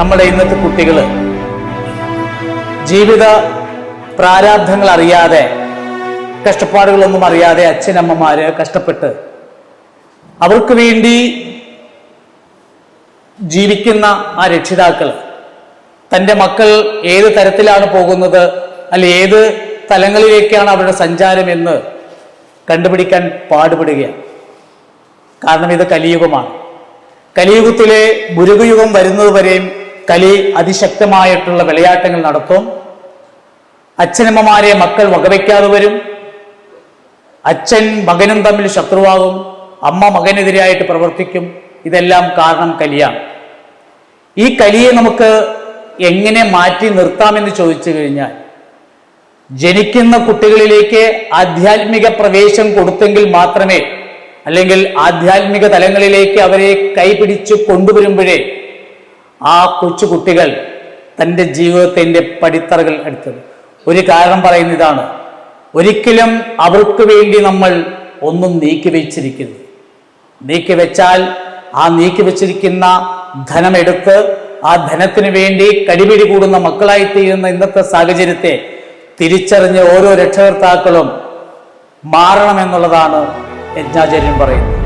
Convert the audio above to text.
നമ്മുടെ ഇന്നത്തെ കുട്ടികൾ ജീവിത പ്രാരാബ്ധങ്ങൾ അറിയാതെ കഷ്ടപ്പാടുകളൊന്നും അറിയാതെ അച്ഛനമ്മമാര് കഷ്ടപ്പെട്ട് അവർക്ക് വേണ്ടി ജീവിക്കുന്ന ആ രക്ഷിതാക്കൾ തന്റെ മക്കൾ ഏത് തരത്തിലാണ് പോകുന്നത് അല്ലെ ഏത് തലങ്ങളിലേക്കാണ് അവരുടെ സഞ്ചാരം എന്ന് കണ്ടുപിടിക്കാൻ പാടുപെടുകയാണ്. കാരണം ഇത് കലിയുഗമാണ്. കലിയുഗത്തിലെ ഗുരുകുയുഗം വരുന്നതുവരെയും കലി അതിശക്തമായിട്ടുള്ള വിളയാട്ടങ്ങൾ നടത്തും അച്ഛനമ്മമാരെ മക്കൾ വകവയ്ക്കാതെ വരും. അച്ഛൻ മകനും തമ്മിൽ ശത്രുവാകും. അമ്മ മകനെതിരായിട്ട് പ്രവർത്തിക്കും. ഇതെല്ലാം കാരണം കലിയാണ്. ഈ കലിയെ നമുക്ക് എങ്ങനെ മാറ്റി നിർത്താമെന്ന് ചോദിച്ചു കഴിഞ്ഞാൽ ജനിക്കുന്ന കുട്ടികളിലേക്ക് ആധ്യാത്മിക പ്രവേശം കൊടുത്തെങ്കിൽ മാത്രമേ അല്ലെങ്കിൽ ആധ്യാത്മിക തലങ്ങളിലേക്ക് അവരെ കൈപിടിച്ച് കൊണ്ടുവരുമ്പോഴേ ആ കൊച്ചു കുട്ടികൾ തന്റെ ജീവിതത്തിന്റെ പടിത്തറകൾ എടുത്തത്. ഒരു കാരണം പറയുന്ന ഇതാണ്. ഒരിക്കലും അവർക്ക് വേണ്ടി നമ്മൾ ഒന്നും നീക്കി വെച്ചിരിക്കുന്നു നീക്കി വെച്ചാൽ ആ നീക്കി വെച്ചിരിക്കുന്ന ധനമെടുത്ത് ആ ധനത്തിന് വേണ്ടി കടിപിടി കൂടുന്ന മക്കളായി തീരുന്ന ഇന്നത്തെ സാഹചര്യത്തെ തിരിച്ചറിഞ്ഞ് ഓരോ രക്ഷകർത്താക്കളും മാറണമെന്നുള്ളതാണ് യജ്ഞാചാര്യൻ പറയുന്നത്.